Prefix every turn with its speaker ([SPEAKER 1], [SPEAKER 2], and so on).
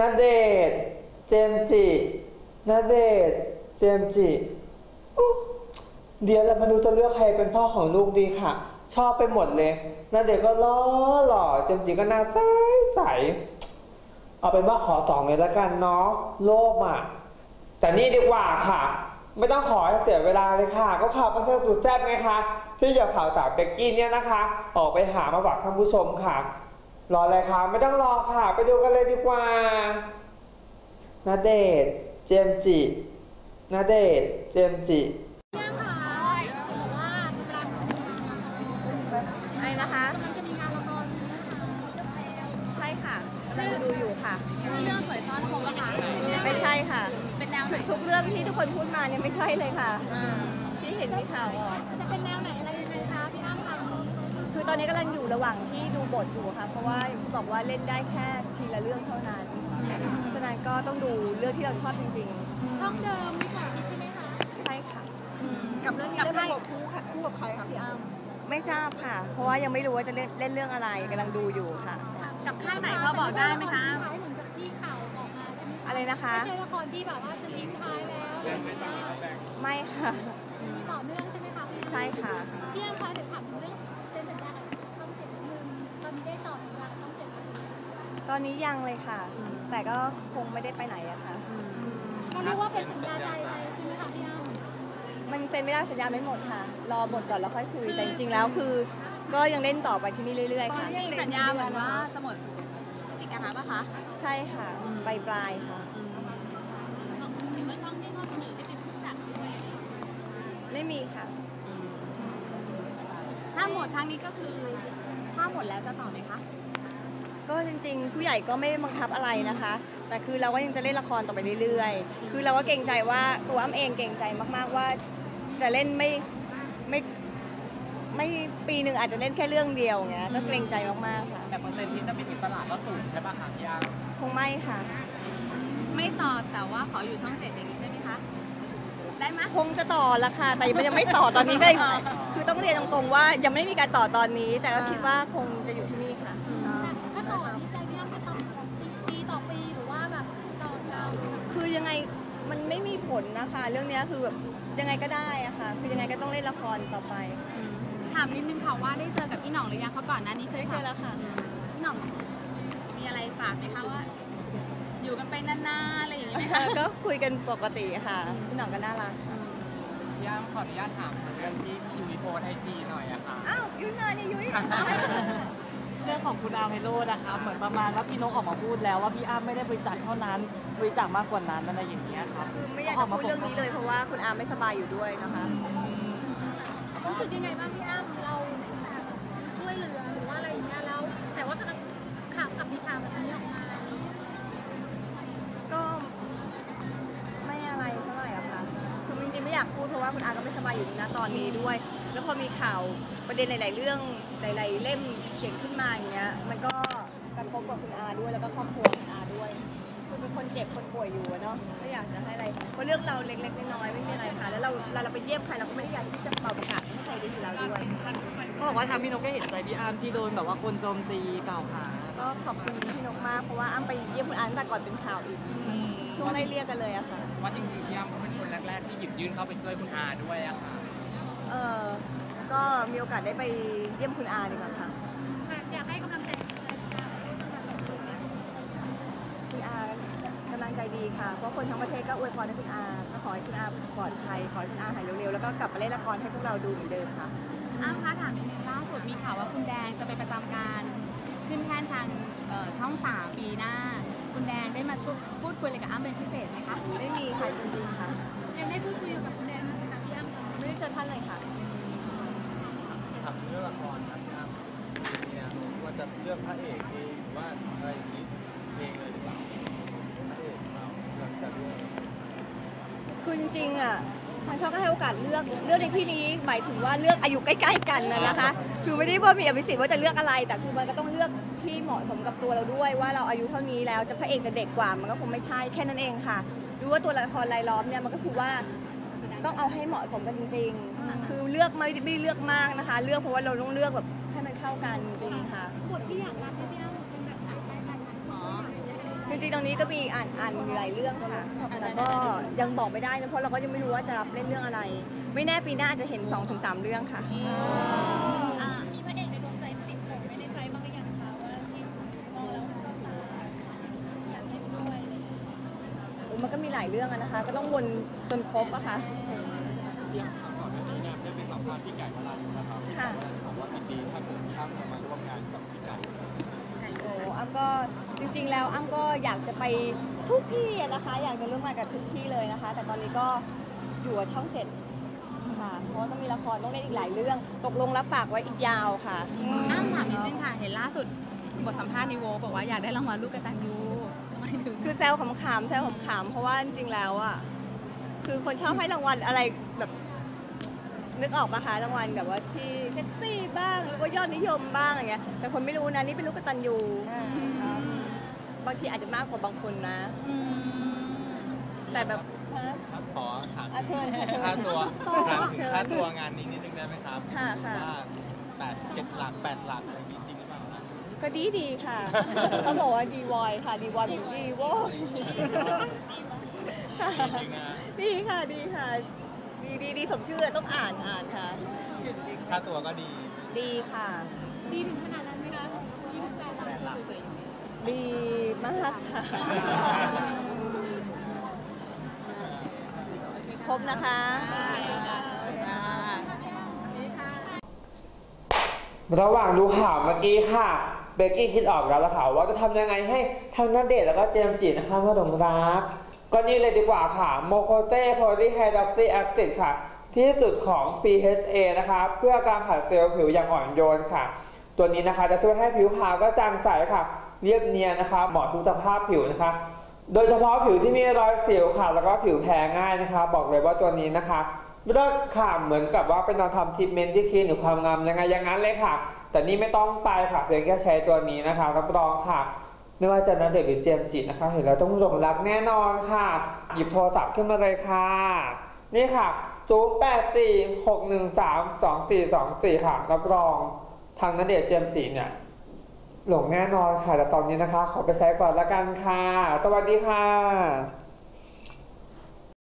[SPEAKER 1] นาเดชเจมจินาเดชเจมจิเดี๋ยวเรามาดูจะเลือกใครเป็นพ่อของลูกดีค่ะ ชอบไปหมดเลยนาเดชก็ล้อหล่อเจมจิก็น่าใสใสเอาเป็นว่าขอสองเลยแล้วกันเนาะโลภอะแต่นี่ดีกว่าค่ะ ไม่ต้องขอให้เสียเวลาเลยค่ะ ก็ข่าวบันเทิงสุดแซ่บไงคะที่เหยื่อข่าวสาวเบกกี้เนี่ยนะคะ ออกไปหามาฝากท่านผู้ชมค่ะ รออะไรคะไม่ต้องรอค่ะ ไปดูกันเลยดีกว่านาเดชน์เจมส์จินาเดชน์เจมส์จิ
[SPEAKER 2] ย่างค่ะบอกว่ากำลัง
[SPEAKER 3] อะไรนะคะ
[SPEAKER 2] กำลังจะมีงานละคร
[SPEAKER 3] ใช่ค่ะกำลังดูอยู่ค่ะ
[SPEAKER 2] ชื่อเรื่องสวยซ่อนคงนะคะ
[SPEAKER 3] ไม่ใช่ค่ะ
[SPEAKER 2] เป็นแนวไหน
[SPEAKER 3] ทุกเรื่องที่ทุกคนพูดมาเนี่ยไม่ใช่เลยค่ะที่เห็นในข่าวออก
[SPEAKER 2] จะเป็นแนวไหน คือ
[SPEAKER 3] ตอนนี้กำลังอยู่ระหว่างที่ดูบทอยู่ค่ะ เพราะว่าอย่างที่บอกว่าเล่นได้แค่ทีละเรื่องเท่านั้นเพราะฉะนั้นก็ต้องดูเรื่องที่เราชอบจริง
[SPEAKER 2] ช่องเดิมมีข่าวชิดใช่ไหมคะ
[SPEAKER 3] ๆใช่ค่ะ
[SPEAKER 4] กับเรื่องนี้เล่นเป็นบทคู่ค่ะคู่กับใครคะพี่อ้ำ
[SPEAKER 3] ไม่ทราบค่ะ เพราะว่ายังไม่รู้ว่าจะเล่นเล่นเรื่องอะไรกำลังดูอยู่ค่ะ
[SPEAKER 2] กับค่ายไหนพอบอกได้ไหมคะเหมือนกับที่ข่าวออกมาใช่ไหม
[SPEAKER 3] อะไรนะคะ
[SPEAKER 2] ไม่ใช่ละครที่แบบว่าจะทิ้งท้ายแล้ว
[SPEAKER 3] ไม่ค่ะ
[SPEAKER 2] มีต่อเนื่องใช่ไหมคะพี่
[SPEAKER 3] ใช่ค่ะ
[SPEAKER 2] พี่อ้ำคะเดี๋ยวถามถึงเรื่อง ตอนนี้
[SPEAKER 3] ยังเลยค่ะ แต่ก็คงไม่ได้ไปไหนอะค่ะ
[SPEAKER 2] ก็เรียกว่าเป็นสัญญาใจไปใช่ไหมคะพี่อ้ำ
[SPEAKER 3] มันเซ็นไม่ได้สัญญาไม่หมดค่ะ รอหมดก่อนแล้วค่อยคุย แต่จริงๆแล้วคือ ก็ยังเล่นต่อไปที่นี่เรื่อยๆ ค่ะ
[SPEAKER 2] สัญญาเหมือนว่าจะหมดพฤศจิกาปะคะ
[SPEAKER 3] ใช่ค่ะปลายปลายๆค่ะ
[SPEAKER 2] เห็นว่าช่องที่เขาเสนอให้เป็นผู้จัดด้วย
[SPEAKER 3] ไม่มีค่ะ
[SPEAKER 2] ถ้าหมดทางนี้ก็คือ ถ้าหมดแล้วจะต่อไหมคะ
[SPEAKER 3] ก็จริงๆ ผู้ใหญ่ก็ไม่บังคับอะไรนะคะ แต่คือเราก็ยังจะเล่นละครต่อไปเรื่อยๆ คือเราก็เกรงใจว่าตัวอ้ำเองเกรงใจมากๆว่า จะเล่นไม่ไม่ไม่ปีหนึ่งอาจจะเล่นแค่เรื่องเดียวเงี้ยก็เกรงใจมากๆค่ะ
[SPEAKER 5] แต่เปอร์เซ็นต์ที่จะเป็นอิสระก็สูงใช่ป่ะคะพี่อ้ำ
[SPEAKER 3] คงไม่ค่ะ
[SPEAKER 2] ไม่ต่อแต่ว่าขออยู่ช่องเจ็ดอย่างนี้ใช่ไหมคะได้ไหม
[SPEAKER 3] คงจะต่อละค่ะ แต่มันยังไม่ต่อตอนนี้ก็เลยคือต้องเรียนตรงๆว่ายังไม่มีการต่อตอนนี้ แต่ก็คิดว่าคงจะอยู่ที่ ลนะคะเรื่องเนี้ยคือแบบยังไงก็ได้อะค่ะคือยังไงก็ต้องเล่นละครต่อไป
[SPEAKER 2] ถามนิดนึงค่ะว่าได้เจอกับพี่หน่องหรือยังเพราะก่อนหน้านี้เค
[SPEAKER 3] ได้
[SPEAKER 2] ย
[SPEAKER 3] เจอแล้วค่ะ
[SPEAKER 2] พี่หน่องมีอะไรฝากไหมคะว่า อยู่กันไปนานๆอะไรอย่างเงี้ย
[SPEAKER 3] เออก็คุยกันปกติค่ะพี่หน่องก็น่ารักค่ะ
[SPEAKER 5] พี่อ้ำขออนุญาตถามเรื่องที่พี่ยุ้ยโพสต์ไอจีหน่อยอะค่ะ
[SPEAKER 3] อ้าวยุ้ยมาเนี่ยยุ้ย
[SPEAKER 6] เรื่องของคุณอาเมโลนะครับเหมือนประมาณว่าพี่นกออกมาพูดแล้วว่าพี่อ้ำไม่ได้บริจาคเท่านั้นบริจาคมากกว่านั้นอะไรอย่างเงี้ยครับ
[SPEAKER 3] คือไม่อยากจะพูดเรื่องนี้เลยเพราะว่าคุณอาไม่สบายอยู่ด้วยนะคะ
[SPEAKER 2] รู้สึกยังไงบ้างพี่อ้ำเราแบบช่วยเหลือหรือว่าอะไรอย่างเงี้ยแล้ว แต่ว่าข่าวกับมีข่าวแบบนี้ออกมา
[SPEAKER 3] ก็ไม่อะไรเท่าไหร่อะค่ะคือจริงๆไม่อยากพูดเพราะว่าคุณอาก็ไม่สบายอยู่นะตอนนี้ด้วย แล้วพอมีข่าวประเด็นหลาย ๆ เรื่องหลาย ๆ เล่มเขียนขึ้นมาอย่างเงี้ย มันก็กระทบกับคุณอาด้วยแล้วก็ครอบครัวคุณอาด้วยคือเป็นคนเจ็บคนป่วยอยู่อะเนาะไม่อยากจะให้อะไรเพราะเรื่องเราเล็ก ๆ น้อย ๆ ไม่มีอะไรค่ะ แล้วเราเราเราไปเยี่ยมใครเราก็ไม่ได้อยากที่จะเป่าประกาศให้ใครได้อยู่แล้วด้วย
[SPEAKER 6] ก็บอกว่าทางพี่นกก็เห็นใจพี่อ้ำที่โดนแบบว่าคนโจมตีกล่าวหา
[SPEAKER 3] ก็ขอบคุณพี่นกมากเพราะว่าอ้ำไปเยี่ยมคุณอาตั้งแต่ก่อนเป็นข่าวอีกช่วงไล่เรียกกันเลยอะค่ะ
[SPEAKER 5] ว่าจริงๆพี่อ้ำเขาเป็นคนแรก ๆ ที่หยิบยื่นเข้าไปช่วยคุณอาด้วยอะค่ะ
[SPEAKER 3] เออก็มีโอกาสได้ไปเยี่ยมคุณอาดีกว่าค่ะ
[SPEAKER 2] อยากให้กำลังใจ
[SPEAKER 3] คุณอากำลังใจดีค่ะ เพราะคนทั้งประเทศก็อวยพรให้คุณอาก็ขอให้คุณอาปลอดภัยขอให้คุณอาหายเร็วๆ แล้วก็กลับมาเล่นละครให้พวกเราดูเหมือนเดิมค่ะ
[SPEAKER 2] อ้ำคะถามนิดนึงล่าสุดมีข่าวว่าคุณแดงจะไปประจำการ ขึ้นแท่นทางเอ่อช่องสามปีหน้า คุณแดงได้มาช่วยพูดคุยอะไรกับอ้ำเป็นพิเศษไหมคะ
[SPEAKER 3] ไม่มีค่ะจริงๆค่ะ
[SPEAKER 2] ยังได้พูดคุยกับคุณแดงไหมคะพี่อ้ำ
[SPEAKER 3] ไม่ได้เจอท่านเลยค่ะ
[SPEAKER 7] ทำเรื่องละครครับพี่อ้ำเนี่ยว่าจะเลือกพระเอกเองหรือว่าอะไรอย่างนี้เองเลยหรือเปล่าพระเอกของเราเราจะเลือก
[SPEAKER 3] คือจริงๆอะทางช่องก็ให้โอกาสเลือกเลือกในที่นี้หมายถึงว่าเลือกอายุใกล้ๆ กันนะนะคะ คือไม่ได้ว่ามีอภิสิทธิ์ว่าจะเลือกอะไร แต่คือมันก็ต้องเลือกที่เหมาะสมกับตัวเราด้วย ว่าเราอายุเท่านี้แล้วจะพระเอกจะเด็กกว่ามันก็คงไม่ใช่แค่นั้นเองค่ะดูว่าตัวละครรายล้อมเนี่ยมันก็คือว่า ต้องเอาให้เหมาะสมกันจริงๆ คือเลือกไม่ไม่ได้เลือกมากนะคะ เลือกเพราะว่าเราต้องเลือกแบบให้มันเข้ากันจริงๆค่ะ
[SPEAKER 2] บทที่อยากรับให้พี่อ้ำเป็นแบบไหนได้กันนะอ๋อ
[SPEAKER 3] ริงๆตอนนี้ก็มีอ่านอ่านหลายเรื่องค่ะแต่ก็ยังบอกไม่ได้นะเพราะเราก็ยังไม่รู้ว่าจะรับเล่นเรื่องอะไร ไม่แน่ปีหน้าอาจจะเห็น2-3ถึงเรื่องค่ะ
[SPEAKER 8] มีพระเอกในดวงใจติดผมไม่ในใจบ้างหรือยังคะว่าที่มองแล้วภาษาอยากเล่นด้วยอะไรอย่างเงี้ย
[SPEAKER 3] โอ้มันก็มีหลายเรื่องอะนะคะ ก็ต้องวนจนครบอะค่ะ
[SPEAKER 7] พี่ อ้ำครับก่อนหน้านี้เนี่ยได้ไปสัมภาษณ์พี่ไก่วรายุนะครับ
[SPEAKER 3] ค่ะ
[SPEAKER 7] บอกว่ายินดีถ้าเกิดพี่อ้ำจะมาร่วมงานกับพี่ไก่
[SPEAKER 3] โอ้อ้ำก็จริง ๆ แล้วอ้ำก็อยากจะไปทุกที่อะนะคะ อยากจะร่วมงานกับทุกที่เลยนะคะ แต่ตอนนี้ก็อยู่กับช่องเจ็ดค่ะเพราะว่าต้องมีละครต้องเล่นอีกหลายเรื่อง ตกลงรับปากไว้อีกยาวค่ะ
[SPEAKER 2] อ้ามถามนิดนึงค่ะเห็นล่าสุดบทสัมภาษณ์ในโวบอกว่าอยากได้รางวัลลูกกตัญญูไม่ถึง
[SPEAKER 3] คือแซวขำๆแซวขำๆเพราะว่าจริงๆแล้วอะคือคนชอบให้รางวัลอะไรแบบ นึกออกปะคะรางวัลแบบว่าที่เซ็กซี่บ้างหรือว่ายอดนิยมบ้างอย่างเงี้ยแต่คนไม่รู้นะนี่เป็นลูกกตันยูครับบางทีอาจจะมากกว่าบางคนนะ แต่แบบฮะ
[SPEAKER 7] ครับขอถาม
[SPEAKER 3] อะเชิญค่ะเชิญ
[SPEAKER 7] ค่าตัว
[SPEAKER 3] ต่อ
[SPEAKER 7] ถามถึง
[SPEAKER 3] เชิญ
[SPEAKER 7] ค่าตัวงานนี้นิดนึงได้ไหมครับ
[SPEAKER 3] ค่ะค่ะ
[SPEAKER 7] ว่าแปดเจ็ดหลักแปดหลักอะไรอย่างนี้จริงหรือเปล่าครับ
[SPEAKER 3] ก็ดีดีๆค่ะเขาบอกว่าดีวอยค่ะดีวอยแบบดีโว้ยค่ะ
[SPEAKER 7] จริงนะ
[SPEAKER 3] ดีค่ะดีค่ะ ดีดีดีสมชื่อต้องอ่านอ่านค่ะ
[SPEAKER 7] ค่าตัวก็ดี
[SPEAKER 3] ดีค่ะ
[SPEAKER 8] ดีถึงขนาดนั้นไหมคะดีถึงแปดหลัก
[SPEAKER 3] ดีมากค่ะครบนะคะ
[SPEAKER 1] ระหว่างดูข่าวเมื่อกี้ค่ะ เบกกี้คิดออกแล้วละค่ะว่าจะทำยังไงให้ทั้งนัเดชน์แล้วก็เจมส์จินะคะมาหลงรัก ก็นี่เลยดีกว่าค่ะโมโคเต้โพลีไฮดรอกซีแอคติดค่ะ ที่สุดของ PHA นะคะ เพื่อการผัดเซลล์ผิวอย่างอ่อนโยนค่ะ ตัวนี้นะคะจะช่วยให้ผิวขาวก็จางใสค่ะ เรียบเนียนนะคะ เหมาะทุกสภาพผิวนะคะ โดยเฉพาะผิวที่มีรอยสิวค่ะ แล้วก็ผิวแพ้ง่ายนะคะ บอกเลยว่าตัวนี้นะคะเลิศค่ะเหมือนกับว่าเป็นการทำทรีทเมนต์ที่คลินิกความงามยังไงอย่างนั้นเลยค่ะ แต่นี่ไม่ต้องไปค่ะเพียงแค่ใช้ตัวนี้นะคะรับรองค่ะ ไม่ว่าจะนัเดชน์หรือเจมจินะคะ เห็นแล้วต้องหลงรักแน่นอนค่ะ หยิบโทรศัพท์ขึ้นมาเลยค่ะ นี่ค่ะ0 8 4 6 1 3 2 4 2 4ค่ะ รับรองทางนัเดชน์เจมจีเนี่ยหลงแน่นอนค่ะแต่ตอนนี้นะคะ ขอไปใช้ก่อนละกันค่ะ สวัสดีค่ะ